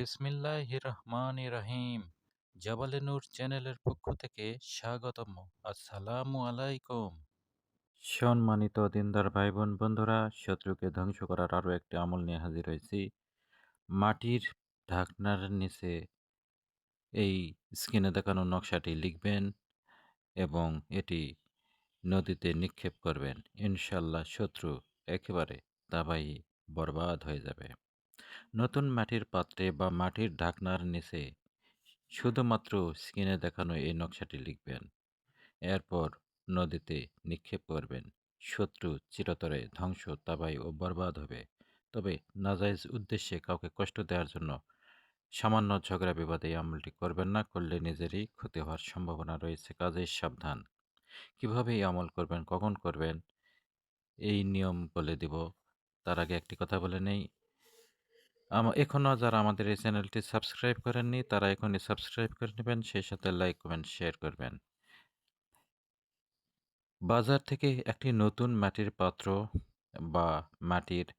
বিসমিল্লাহির রহমানির রহিম জাবালে নূর চ্যানেলের পক্ষ থেকে স্বাগতম। আসসালামু আলাইকুম। সম্মানিত দিনদার ভাই বোন বন্ধুরা, শত্রুকে ধ্বংস করার আরও একটি আমল নিয়ে হাজির হয়েছি। মাটির ঢাকনার নিচে এই স্ক্রিনে দেখানো নকশাটি লিখবেন এবং এটি নদীতে নিক্ষেপ করবেন। ইনশাল্লাহ শত্রু একেবারে দাবাই বরবাদ হয়ে যাবে। নতুন মাটির পাত্রে বা মাটির ঢাকনার নিচে শুধুমাত্র স্ক্রিনে দেখানো এই নকশাটি লিখবেন। এরপর নদীতে নিক্ষেপ করবেন। শত্রু চিরতরে ধ্বংস, তাবাই ও বরবাদ হবে। তবে নাজাইজ উদ্দেশ্যে কাউকে কষ্ট দেওয়ার জন্য সামান্য ঝগড়া বিবাদে এই আমলটি করবেন না, করলে নিজেরই ক্ষতি হওয়ার সম্ভাবনা রয়েছে। কাজেই সাবধান। কীভাবে এই আমল করবেন, কখন করবেন, এই নিয়ম বলে দিব। তার আগে একটি কথা বলে নেই আম- এখনও যারা আমাদের এই চ্যানেলটি সাবস্ক্রাইব করেননি, তারা এখনই সাবস্ক্রাইব করে নেবেন, সেই সাথে লাইক, কমেন্ট, শেয়ার করবেন। বাজার থেকে একটি নতুন মাটির পাত্র বা মাটির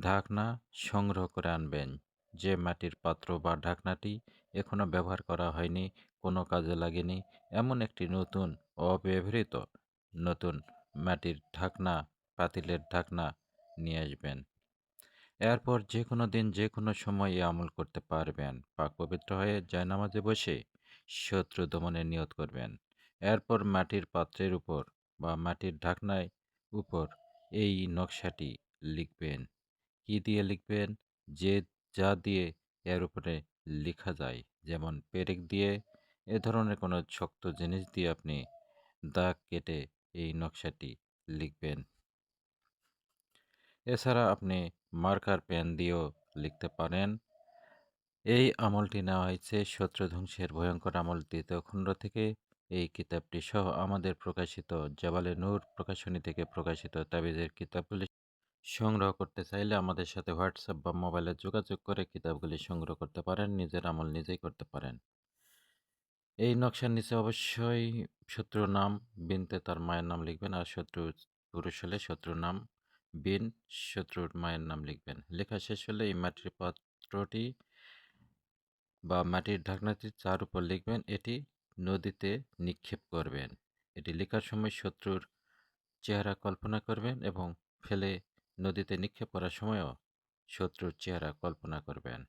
ঢাকনা সংগ্রহ করে আনবেন। যে মাটির পাত্র বা ঢাকনাটি এখনও ব্যবহার করা হয়নি, কোনো কাজে লাগেনি, এমন একটি নতুন, অব্যবহৃত, নতুন মাটির ঢাকনা, পাতিলের ঢাকনা নিয়ে আসবেন। এরপর যে কোনো দিন যে কোনো সময় এ আমল করতে পারবেন। পাক পবিত্র হয়ে জায়নামাজে বসে শত্রু দমনের নিয়ত করবেন। এরপর মাটির পাত্রের উপর বা মাটির ঢাকনায় উপর এই নকশাটি লিখবেন। কি দিয়ে লিখবেন? যে যা দিয়ে এর উপরে লেখা যায়। যেমন পেরেক দিয়ে এ ধরনের কোনো শক্ত জিনিস দিয়ে আপনি দাগ কেটে এই নকশাটি লিখবেন। এছাড়া আপনি মার্কার পেন দিয়েও লিখতে পারেন। এই আমলটি নেওয়া হয়েছে শত্রুধ্বংসের ভয়ঙ্কর আমল দ্বিতীয় খণ্ড থেকে। এই কিতাবটি সহ আমাদের প্রকাশিত জাবালে নূর প্রকাশনী থেকে প্রকাশিত তাবিজের কিতাবগুলি সংগ্রহ করতে চাইলে আমাদের সাথে হোয়াটসঅ্যাপ বা মোবাইলে যোগাযোগ করে কিতাবগুলি সংগ্রহ করতে পারেন, নিজের আমল নিজেই করতে পারেন। এই নকশার নিচে অবশ্যই শত্রুর নাম, বিনতে তার মায়ের নাম লিখবেন আর শত্রু পুরুষ হলে শত্রুর নাম বিন শত্রুর মায়ের নাম লিখবেন। লেখা শেষ হলে এই মাটির পাত্রটি বা মাটির ঢাকনাটি চার উপর লিখবেন। এটি নদীতে নিক্ষেপ করবেন। এটি লেখার সময় শত্রুর চেহারা কল্পনা করবেন এবং ফেলে নদীতে নিক্ষেপ করার সময়ও শত্রুর চেহারা কল্পনা করবেন।